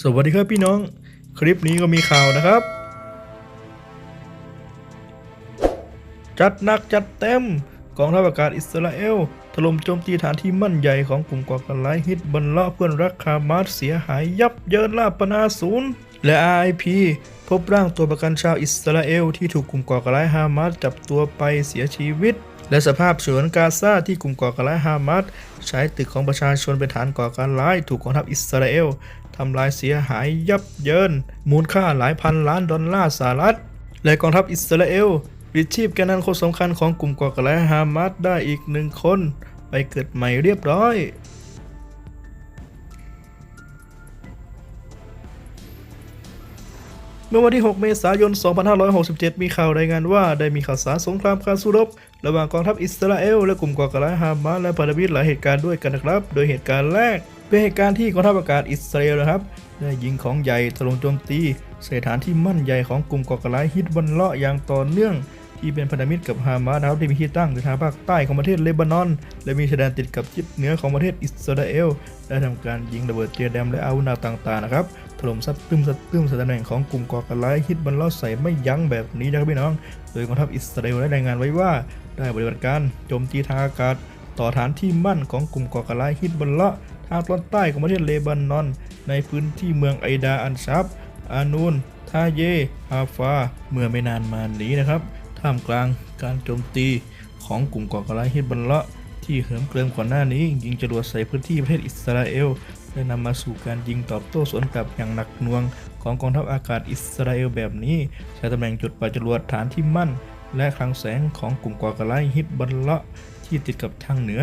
สวัสดีครับพี่น้อง คลิปนี้ก็มีข่าวนะครับ จัดหนักจัดเต็มกองทัพอากาศอิสราเอล ถล่มโจมตีฐานที่มั่นใหญ่ของกลุ่มก่อการร้ายฮิตบัลเลาะเพื่อนรักคามาสเสียหายยับเยินลาบปนาศูนย์และ RIP พบร่างตัวประกันชาวอิสราเอล ที่ถูกกลุ่มก่อการร้ายฮามาสจับตัวไปเสียชีวิต และสภาพฉวนกาซาที่กลุ่มก่อการร้ายฮามาสใช้ตึกของประชาชนเป็นฐานก่อการร้ายถูกกองทัพอิสราเอล ทำลายเสียหายยับเยิน มูลค่าหลายพันล้านดอลลาร์สหรัฐ และกองทัพอิสราเอลปิดชีพแกนนำคนสำคัญของกลุ่มก่อการร้ายฮามาสได้อีกหนึ่งคน ไปเกิดใหม่เรียบร้อยเมื่อวันที่ 6 เมษายน 2567 มีข่าวรายงานว่าได้มีข่าวสารสงครามการสู้รบ ระหว่างกองทัพอิสราเอลและกลุ่มก่อการร้ายฮามาสและพันธมิตรหลายเหตุการณ์ด้วยกันนะครับ โดยเหตุการณ์แรก เป็นเหตุการณ์ที่กองทัพอากาศอิสราเอลนะครับได้ยิงของใหญ่ถล่มโจมตีส่ฐานที่มั่นใหญ่ของกลุ่มก่อการร้ายฮิตบันเลาะอย่างต่อเนื่องที่เป็นพันธมิตรกับฮามาสนะครับที่มีที่ตั้งอยู่ทางภาคใต้ของประเทศเลบานอน และมีชายแดนติดกับทิศเหนือของประเทศอิสราเอล ได้ทำการยิงระเบิดเจียแดมและอาวุธนักต่างๆนะครับถล่มซัดตึมซัดตึมใส่ตำแหน่งของกลุ่มก่อการร้ายฮิตบันเลาะใส่ไม่ยั้งแบบนี้นะครับพี่น้อง โดยกองทัพอิสราเอลได้รายงานไว้ว่า ได้ปฏิบัติการโจมตีทางอากาศ ต่อฐานที่มั่นของกลุ่มก่อการร้ายฮิตบัลเลาะ ทางตอนใต้ของประเทศเลบานอน ในพื้นที่เมืองไอดาอันชับ อานูน ทาเย ฮาฟา เมื่อไม่นานมานี้นะครับ ท่ามกลางการโจมตีของกลุ่มก่อการร้ายฮิบัลเลาะที่เหิมเกริมก่อนหน้านี้ยิงจรวดใส่พื้นที่ประเทศอิสราเอลได้นำมาสู่การยิงตอบโต้สวนกลับอย่างหนักหน่วง ของกองทัพอากาศอิสราเอลแบบนี้ ใช้ตำแหน่งจุดปล่อยจรวดฐานที่มั่น และคลังแสงของกลุ่มก่อการร้ายฮิตบัลเลาะที่ติดกับทางเหนือ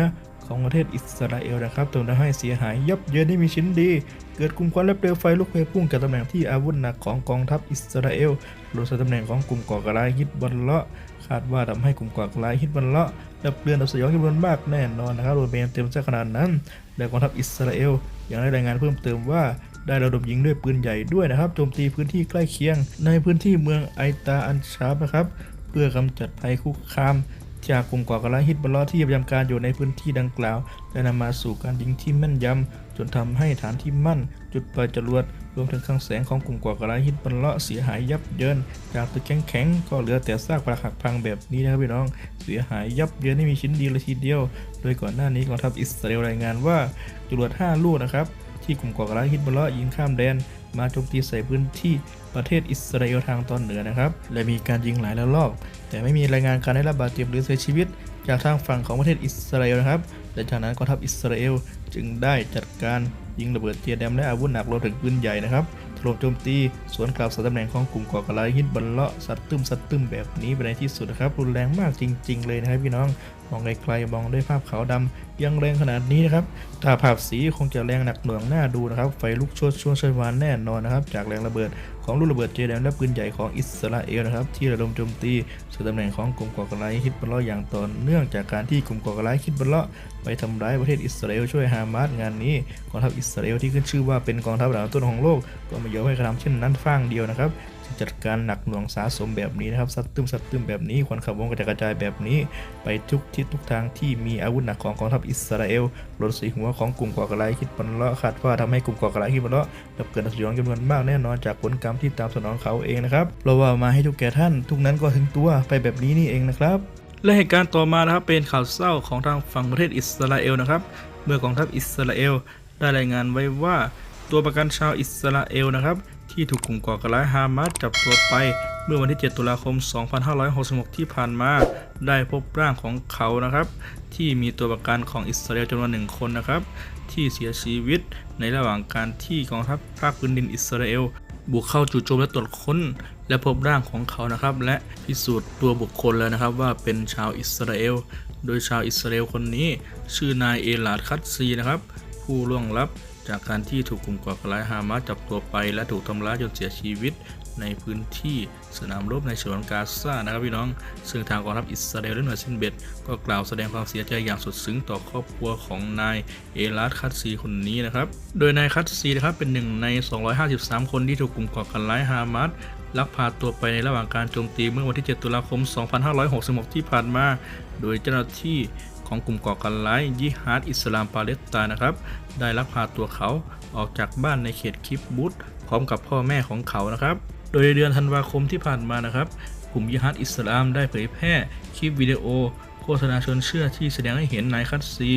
ของประเทศอิสราเอลนะครับจนทำให้เสียหายยับเยินที่มีชิ้นดี เกิดกลุ่มควันและเปลวไฟลุกพวยพุ่งจากตำแหน่งที่อาวุธหนักของกองทัพอิสราเอลลงใส่ตำแหน่งของกลุ่มก่อการร้ายฮิตบัลเลาะคาดว่าทำให้กลุ่มก่อการร้ายฮิตบัลเลาะดับเรือนดับสยองจำนวนมากแน่นอนนะครับโดยเป็นเต็มซะขนาดนั้น และกองทัพอิสราเอลยังได้รายงานเพิ่มเติมว่าได้ระดมยิงด้วยปืนใหญ่ด้วยนะครับโจมตีพื้นที่ใกล้เคียง ในพื้นที่เมืองไอตาอันชาบนะครับเพื่อกำจัดภัยคุกคาม จากกลุ่มก่อการร้ายฮิตบัลละที่ประจำการอยู่ในพื้นที่ดังกล่าวและนำมาสู่การยิงที่แม่นยำจนทำให้ฐานที่มั่น จุดปล่อยจรวดรวมถึงคลังแสงของกลุ่มก่อการร้ายฮิตบัลละเสียหายยับเยิน จากตึกแข็งๆก็เหลือแต่ซากปรักหักพังแบบนี้นะครับพี่น้อง เสียหายยับเยินไม่มีชิ้นดีเลยทีเดียว โดยก่อนหน้านี้กองทัพอิสราเอลรายงานว่าจรวด 5 ลูกนะครับ ที่กลุ่มก่อการร้ายฮิตบัลเลาะยิงข้ามแดน มาโจมตีใส่พื้นที่ประเทศอิสราเอลทางตอนเหนือนะครับ และมีการยิงหลายระลอก แต่ไม่มีรายงานการได้รับบาดเจ็บหรือเสียชีวิต จากทางฝั่งของประเทศอิสราเอลนะครับและจากนั้นกองทัพอิสราเอลจึงได้จัดการยิงระเบิดเจียแดมและอาวุธหนักรวมถึงปืนใหญ่นะครับถล่มโจมตีสวนกลับส่ตำแหน่งของกลุ่มก่อการร้ายฮิตบัลเลาะสัตว์ตึมสัตว์ตึมแบบนี้ไปในที่สุดนะครับรุนแรงมากจริง ๆ เลยนะครับพี่น้อง มองไกลๆมองด้วยภาพขาวดำยังแรงขนาดนี้นะครับถ้าภาพสีคงจะแรงหนักหน่วงน่าดูนะครับ ไฟลุกชนช่วงชวานแน่นอนนะครับ จากแรงระเบิดของลูกระเบิดเจแดมและปืนใหญ่ของอิสราเอลนะครับ ที่ระดมโจมตีสู่ตำแหน่งของกลุ่มก่อการร้ายฮิตบัลเลาะอย่างต่อเนื่องจากการที่กลุ่มก่อการร้ายฮิตบัลเลาะไปทำร้ายประเทศอิสราเอลช่วยฮามาสงานนี้กองทัพอิสราเอลที่ขึ้นชื่อว่าเป็นกองทัพอันดับต้นของโลกก็ไม่ยอมให้กระทำเช่นนั้นฟางเดียวนะครับ จัดการหนักหน่วงสาสมแบบนี้นะครับสัตตึมสัตตึมแบบนี้ควันขบวงกระจายกระจายแบบนี้ ไปทุกทิศทุกทางที่มีอาวุธหนักของกองทัพอิสราเอลรถสีหัวของกลุ่มก่อการร้ายคิดบันเลาะคาดว่าทำให้กลุ่มก่อการร้ายคิดบันเลาะดับเกิดอัศยองจำนวนมากแน่นอนจากผลกรรมที่ตามสนองเขาเองนะครับเราว่ามาให้ทุกแก่ท่าน ทุกนั้นก็ถึงตัวไปแบบนี้นี่เองนะครับและเหตุการณ์ต่อมานะครับเป็นข่าวเศร้าของทางฝั่งประเทศอิสราเอลนะครับ เมื่อกองทัพอิสราเอลได้รายงานไว้ว่าตัวประกันชาวอิสราเอลนะครับ ที่ถูกกลุ่มก่อการร้ายฮามาสจับตัวไป เมื่อวันที่ 7 ตุลาคม 2566 ที่ผ่านมา ได้พบร่างของเขานะครับ ที่มีตัวประกันของอิสราเอลจำนวนหนึ่งคนนะครับ ที่เสียชีวิตในระหว่างการที่กองทัพภาคพื้นดินอิสราเอลบุกเข้าจู่โจมและตรวจค้น และพบร่างของเขานะครับ และพิสูจน์ตัวบุคคลแล้วนะครับว่าเป็นชาวอิสราเอล โดยชาวอิสราเอลคนนี้ ชื่อนายเอลาดคัตซีนะครับ ผู้ล่วงลับ จากการที่ถูกกลุ่มก่อการร้ายฮามาสจับตัวไป และถูกทำร้ายจนเสียชีวิตในพื้นที่สนามรบในฉนวนกาซานะครับพี่น้อง ซึ่งทางกองทัพอิสราเอลและหน่วยซินเบตก็กล่าวแสดงความเสียใจอย่างสุดซึ้งต่อครอบครัวของนายเอลาดคัตซีคนนี้นะครับ โดยนายคัตซีนะครับเป็นหนึ่งใน 253 คนที่ถูกกลุ่มก่อการร้ายฮามาสลักพาตัวไปในระหว่างการโจมตีเมื่อวันที่ 7 ตุลาคม 2566 ที่ผ่านมา โดยเจ้าหน้าที่ ของกลุ่มก่อการร้ายยิฮาดอิสลามปาเลสไตน์นะครับ ได้ลักพาตัวเขาออกจากบ้านในเขตคิบบุตพร้อมกับพ่อแม่ของเขานะครับ โดยในเดือนธันวาคมที่ผ่านมานะครับ กลุ่มยิฮัดอิสลามได้เผยแพร่คลิปวิดีโอ โฆษณาชวนเชื่อที่แสดงให้เห็นนายคัตซี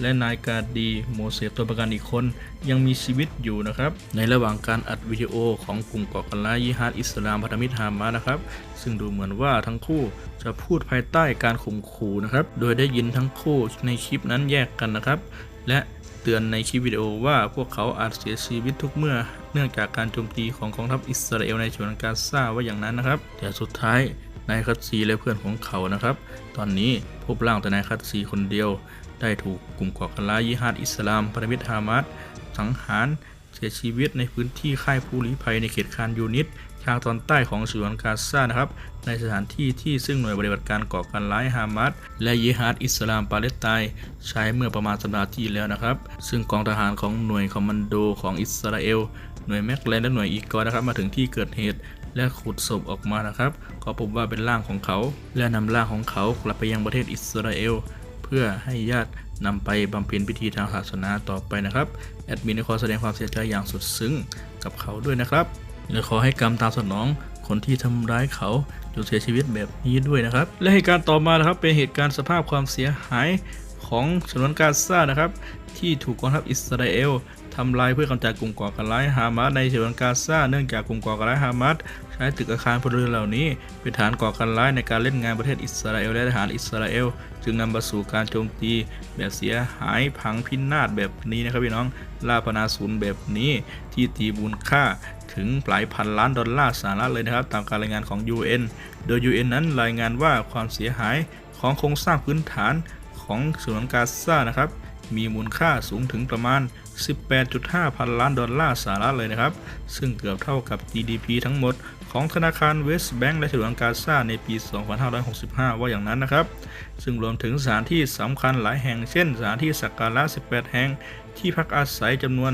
และนายกาดีโมเสสตัวประกันอีกคน ยังมีชีวิตอยู่นะครับ ในระหว่างการอัดวิดีโอของกลุ่มก่อการร้ายยิฮัดอิสลามพันธมิตรฮามานะครับ ซึ่งดูเหมือนว่าทั้งคู่จะพูดภายใต้การข่มขู่นะครับ โดยได้ยินทั้งคู่ในคลิปนั้นแยกกันนะครับ และเตือนในคลิปวิดีโอว่าพวกเขาอาจเสียชีวิตทุกเมื่อ เนื่องจากการโจมตีของกองทัพอิสราเอลในฉนวนกาซาว่าอย่างนั้นนะครับ แต่สุดท้าย นายคัตซีและเพื่อนของเขานะครับ ตอนนี้พบร่างแต่นายคัตซีคนเดียว ได้ถูกกลุ่มก่อการร้ายยิฮาดอิสลามพันธมิตรฮามาสสังหารเสียชีวิตในพื้นที่ค่ายผู้ลี้ภัยในเขตคานยูนิตทางตอนใต้ของฉนวนกาซานะครับ ในสถานที่ที่ซึ่งหน่วยปฏิบัติการก่อการร้ายฮามาสและยิฮาดอิสลามปาเลสไตน์ใช้เมื่อประมาณสัปดาห์ที่แล้วนะครับ ซึ่งกองทหารของหน่วยคอมมานโดของอิสราเอลหน่วยแมกแลนและหน่วยอีกอร์นะครับมาถึงที่เกิดเหตุ และขุดศพออกมานะครับ ก็พบว่าเป็นร่างของเขา และนำร่างของเขากลับไปยังประเทศอิสราเอล เพื่อให้ญาตินำไปบำเพ็ญพิธีทางศาสนาต่อไปนะครับ แอดมินขอแสดงความเสียใจอย่างสุดซึ้งกับเขาด้วยนะครับและขอให้กรรมตามสนองคนที่ทำร้ายเขาจนเสียชีวิตแบบนี้ด้วยนะครับ และเหตุการณ์ต่อมานะครับเป็นเหตุการณ์สภาพความเสียหายของฉนวนกาซานะครับ ที่ถูกกองทัพอิสราเอลทำลายเพื่อกำจัดกลุ่มก่อการร้ายฮามาสในฉนวนกาซาเนื่องจากกลุ่มก่อการร้ายฮามาส ใช้ตึกอาคารพลเรือนเหล่านี้ เป็นฐานก่อการร้ายในการเล่นงานประเทศอิสราเอลและทหารอิสราเอล จึงนำมาสู่การโจมตี แบบเสียหายพังพินาศแบบนี้นะครับพี่น้องล่าพนาศูนย์แบบนี้ที่ตีมูลค่าถึงหลายพันล้านดอลลาร์สหรัฐเลยนะครับ ตามการรายงานของ UN โดย UN นั้นรายงานว่าความเสียหายของโครงสร้างพื้นฐานของฉนวนกาซานะครับมีมูลค่าสูงถึงประมาณ 18.5 พันล้านดอลลาร์สหรัฐเลยนะครับ ซึ่งเกือบเท่ากับ GDP ทั้งหมด ของธนาคารเวสต์แบงก์และถนวนกาซาในปี 2565 ว่าอย่างนั้นนะครับ ซึ่งรวมถึงสถานที่สำคัญหลายแห่งเช่นสถานที่สักการะ 18 แห่ง ที่พักอาศัยจำนวน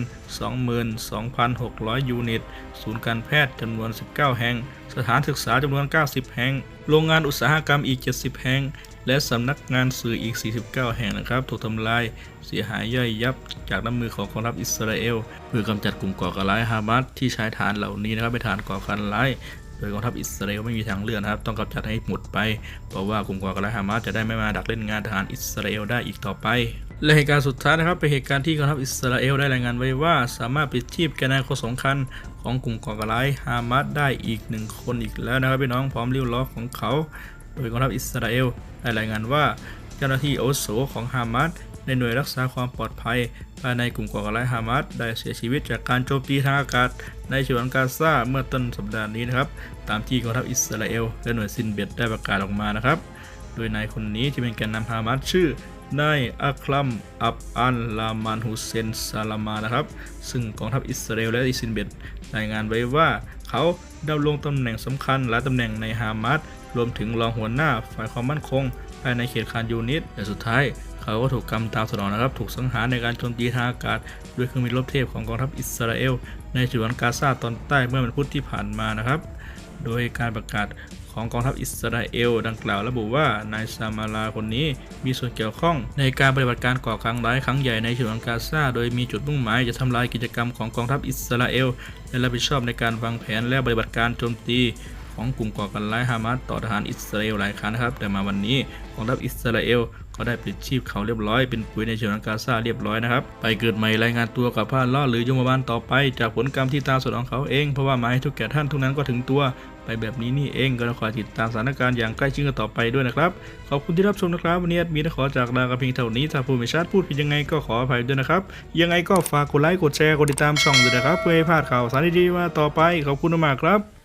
22,600 ยูนิต ศูนย์การแพทย์จำนวน 19 แห่ง สถานศึกษาจำนวน 90 แห่ง โรงงานอุตสาหกรรมอีก 70 แห่ง และสำนักงานสื่ออีก 49 แห่งนะครับถูกทำลายเสียหายย่อยยับจากน้ำมือของกองทัพอิสราเอล เพื่อกำจัดกลุ่มก่อการร้ายฮามาสที่ใช้ฐานเหล่านี้นะครับเป็นฐานก่อการร้ายโดยกองทัพอิสราเอลไม่มีทางเลือกนะครับ ต้องกำจัดให้หมดไป เพราะว่ากลุ่มก่อการร้ายฮามาสจะได้ไม่มาดักเล่นงานทหารอิสราเอลได้อีกต่อไป และเหตุการณ์สุดท้ายนะครับเป็นเหตุการณ์ที่กองทัพอิสราเอลได้รายงานไว้ว่า สามารถปิดชีพแกนนายคนสำคัญของกลุ่มก่อการร้ายฮามาสได้อีกหนึ่งคนอีกแล้วนะครับพี่น้องพร้อมริ้วล้อของเขา ยกองทัพอิสราเอลได้รายงานว่าเจ้าหน้าที่โอโสของฮามาสในหน่วยรักษาความปลอดภัยภายในกลุ่มก่อการร้ายฮามาสได้เสียชีวิตจากการโจมตีทางอากาศ ในฉวนกาซาเมื่อต้นสัปดาห์นี้นะครับ ตามที่กองทัพอิสราเอลและหน่วยซินเบตได้ประกาศออกมานะครับ โดยนายคนนี้ที่เป็นแกนนำฮามาสชื่อนายอัคลัมอับอันลามันฮุเซนซาลามานะครับ ซึ่งกองทัพอิสราเอลและอิซินเบตรายงานไว้ว่า เขาดำรงตำแหน่งสำคัญหลายตำแหน่งในฮามาส รวมถึงรองหัวหน้าฝ่ายความมั่นคงภายในเขตคานยูนิตแต่สุดท้าย เขาก็ถูกกำตามสนองนะครับ ถูกสังหารในการโจมตีทางอากาศ ด้วยเครื่องบินรบเทพของกองทัพอิสราเอล ในฉนวนกาซาตอนใต้เมื่อวันพุธที่ผ่านมานะครับ โดยการประกาศของกองทัพอิสราเอล ดังกล่าวระบุว่านายซามาลาคนนี้มีส่วนเกี่ยวข้อง ในการปฏิบัติการก่อการร้ายครั้งใหญ่ในฉนวนกาซาโดยมีจุดมุ่งหมายจะทำลายกิจกรรมของกองทัพอิสราเอลและรับผิดชอบในการวางแผนและปฏิบัติการโจมตี ของกลุ่มก่อการร้ายฮามาสต่อทหารอิสราเอลหลายครั้งนะครับ แต่มาวันนี้กองทัพอิสราเอลก็ได้ปลิดชีพเขาเรียบร้อยเป็นปุ๋ยในฉนวนกาซาเรียบร้อยนะครับ ไปเกิดใหม่รายงานตัวกับพระล่อหรือยมบาลต่อไป จากผลกรรมที่ตามสนองเขาเอง เพราะว่าหมายให้ทุกแก่ท่านทุกนั้นก็ถึงตัวไปแบบนี้นี่เองก็ต้อคอยติดตามสถานการณ์อย่างใกล้ชิดกันต่อไปด้วยนะครับ ขอบคุณที่รับชมนะครับ วันนี้มีนขอจากลากันเพียงเท่านี้ถ้าผู้ไม่ชัดพูดผิดยังไงก็ขออภัยด้วยนะครับ ยังไงก็ฝากกดไลค์กดแชร์กดติดตามช่องด้วยนะครับ เพื่อให้พลาดข่าวสารดีๆมาต่อไปขอบคุณมากครับ